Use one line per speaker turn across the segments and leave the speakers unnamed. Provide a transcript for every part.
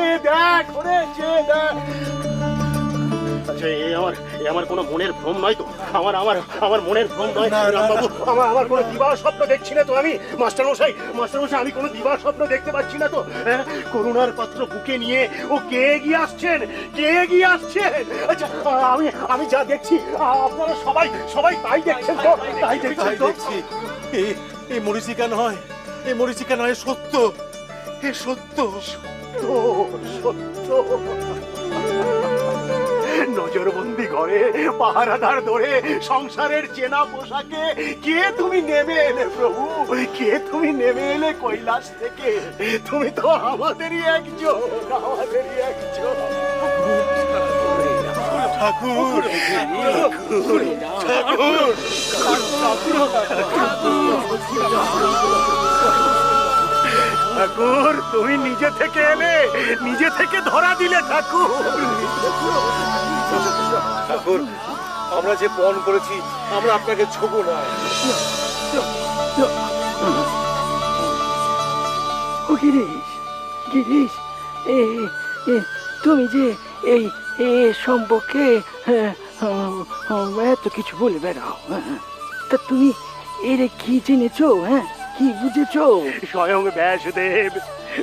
চেয়ে দেখ ওরে চেয়ে দেখ। আচ্ছা এ আমার এ আমার কোনো মনের ভ্রম নয় তো? আমার আমার আমার মনের ভ্রম নয়। রামবাবু আমার আমার কোনো দিবার স্বপ্ন দেখছি না তো আমি? মাস্টার মশাই আমি কোনো দিবার স্বপ্ন দেখতে পাচ্ছি না তো? হ্যাঁ? করুণার পাত্র বুকে নিয়ে ও কে এগিয়ে আসছেন? কে এগিয়ে আসছেন? আচ্ছা আমি আমি যা দেখছি আপনারা সবাই সবাই তাই দেখছেন তো? তাই দেখছেন তো?
এই মরিচিকা নয় এই মরিচিকা নয় সত্য। এ সত্য।
সত্য সত্য। নজরবন্দি ঘরে পাহারাদার ধরে সংসারের চেনা পোশাকে কে তুমি নেমে এলে প্রভু? কে তুমি নেমে এলে কৈলাস থেকে? তুমি তো আমাদেরই একজন আমাদেরই একজন।
ঠাকুর
ঠাকুর। তুমি নিজে থেকে এলে নিজে থেকে ধরা দিলে ঠাকুর।
ঠাকুর আমরা যে পণ করেছি আমরা আপনাকে ছোবো না।
ও গিরিশ গিরিশ তুমি যে এই এ সম্পর্কে হ্যাঁ, এত কিছু বলবে না। হ্যাঁ। তা তুমি এর কি জেনেছো হ্যাঁ? কি বুঝেছ?
স্বয়ং ব্যাসদেব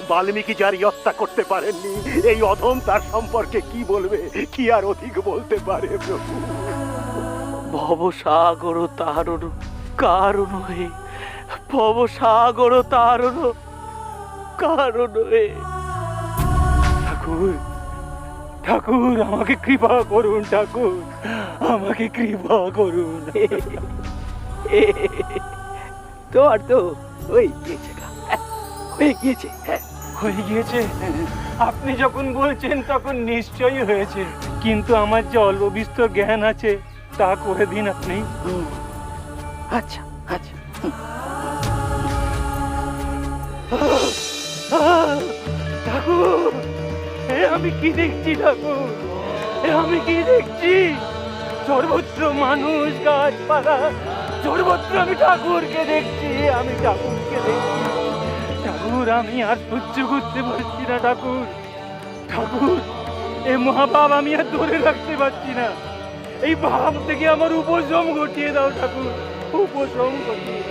বাল্মীকি যার হত্যা করতে পারেননি এই অধম তার সম্পর্কে কি বলবে? কি আর অধিক বলতে পারে প্রভু?
ভবসাগর তারণ কারণ হয়ে ভবসাগর তারণ কারণ হয়ে।
ঠাকুর ঠাকুর আমাকে কৃপা করুন ঠাকুর আমাকে কৃপা করুন।
তোমার তো হয়ে গিয়েছে হয়ে গিয়েছে হ্যাঁ।
হয়ে গিয়েছে? আপনি যখন বলছেন তখন নিশ্চয়ই হয়েছে। কিন্তু আমার যে অল্প বিস্তর জ্ঞান আছে তা করে দিন আপনি।
আচ্ছা আচ্ছা।
ঠাকুর আমি কি দেখছি ঠাকুর? আমি কি দেখছি? সর্বত্র মানুষ গাছপালা সর্বত্র আমি ঠাকুরকে দেখছি, আমি ঠাকুরকে দেখছি। ঠাকুর, আমি আর সহ্য করতে পারছি না, ঠাকুর। ঠাকুর, এ মহাভাব আমি আর ধরে রাখতে পারছি না। এই ভাব থেকে আমার উপশম ঘটিয়ে দাও, ঠাকুর, উপশম ঘটিয়ে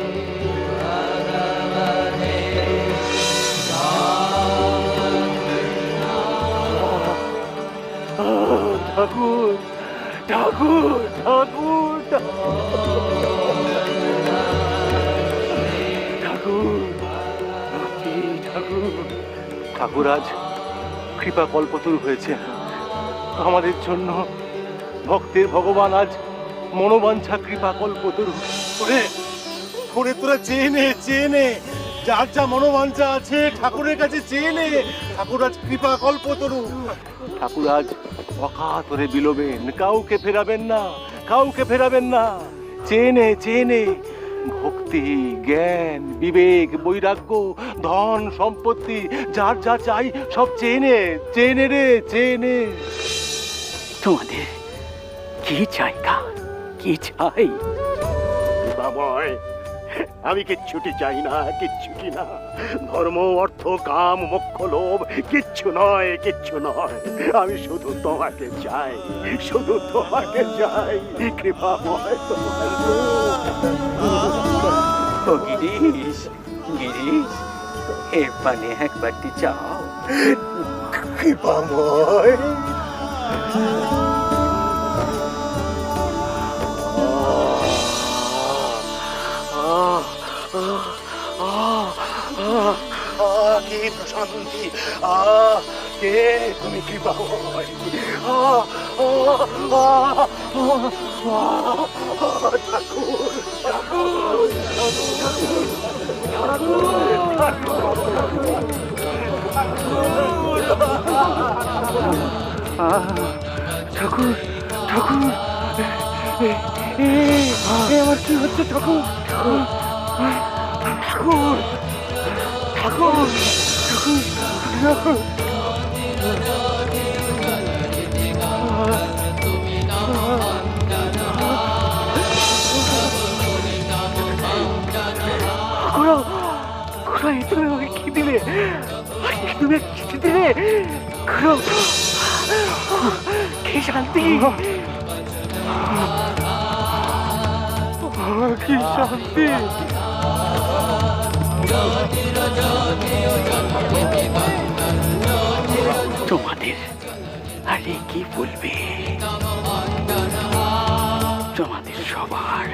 ঠাকুর ঠাকুর ঠাকুর ঠাকুর। ঠাকুর
আজ কৃপা কল্পতরু হয়েছে। আমাদের জন্য ভক্তের ভগবান আজ মনোবাঞ্ছা, কৃপা কল্পতরু।
ওরে তোরা চেয়ে নে নে। যার যা মনোবাঞ্ছা আছে ঠাকুরের কাছে চেয়ে নে। ঠাকুর আজ কৃপা কল্পতরু।
ঠাকুর আজ অকাতরে বিলোবেন। কাউকে ফেরাবেন না, কাউকে ফেরাবেন না। চেনে চেনে ভক্তি, জ্ঞান, বিবেক, বৈরাগ্য, ধন, সম্পত্তি, যার যা চাই সব চেনে চেনে রে, চেনে।
তোমাদের কি চাই কা কি চাই?
বাবায় আমি কিচ্ছুটি চাই না কিচ্ছুটি না। ধর্ম অর্থ কাম মোক্ষ লোভ কিচ্ছু নয় কিচ্ছু নয়। আমি শুধু তোমাকে চাই শুধু তোমাকে চাই। কৃপাময় তোমার
গিরিশ গিরিশ এ পানে একবারটি চাও।
কৃপাময় কি প্রশান্তি আহ কে তুমি আহ, ঠাকুর ঠাকুর
ঠাকুর ঠাকুর আমার কি হচ্ছে ঠাকুর ঠাকুর ঠাকুর ঠাকুর
তুমি আমাকে কি দিলে
চিঠি দিলে কি শান্তি কি শান্তি
তোমাদের আরে কি বলবে? তোমাদের সবার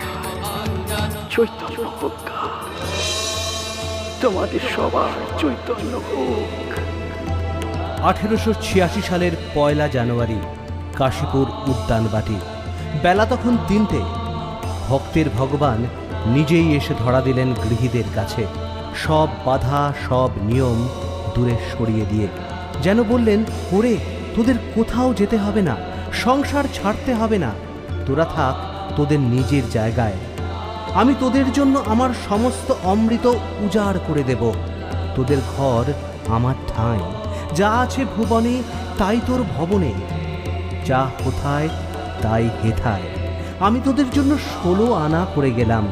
চৈতন্য হোক। তোমাদের সবার চৈতন্য হোক।
আঠেরোশো ছিয়াশি সালের পয়লা জানুয়ারি কাশীপুর উদ্যানবাটি বেলা তখন তিনটে। ভক্তের ভগবান নিজেই এসে ধরা দিলেন গৃহীদের কাছে। সব বাধা, সব নিয়ম দূরে সরিয়ে দিয়ে যেন বললেন, ওরে, তোদের কোথাও যেতে হবে না, সংসার ছাড়তে হবে না। তোরা থাক, তোদের নিজের জায়গায়। আমি তোদের জন্য আমার সমস্ত অমৃত উজাড় করে দেব। তোদের ঘর আমার ঠাঁই। যা আছে ভুবনে, তাই তোর ভবনে। যা কোথায়, তাই হেথায়। আমি তোদের জন্য ষোলো আনা করে গেলাম।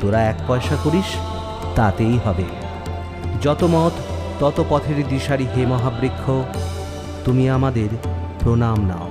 তোরা এক পয়সা করিস তাতেই হবে। যত মত তত পথের দিশারি হে মহাবৃক্ষ তুমি আমাদের প্রণাম নাও।